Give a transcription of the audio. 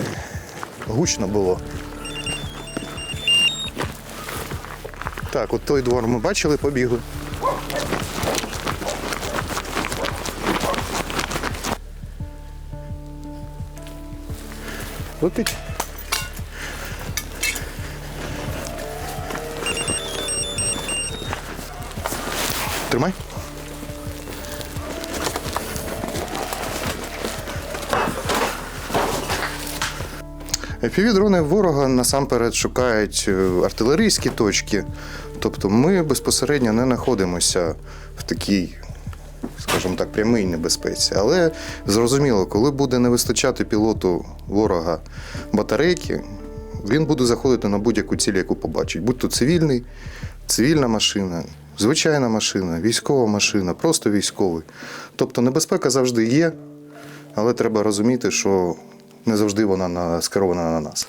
Бачите, гучно було. Так, от той двор ми бачили, побігли. Летить. Тримай. FPV-дрони ворога насамперед шукають е, артилерійські точки. Тобто ми безпосередньо не знаходимося в такій, скажімо так, прямій небезпеці. Але зрозуміло, коли буде не вистачати пілоту ворога батарейки, він буде заходити на будь-яку ціль, яку побачить. Будь то цивільний, цивільна машина, звичайна машина, військова машина, просто військовий. Тобто небезпека завжди є, але треба розуміти, що не завжди вона на- скерована на нас.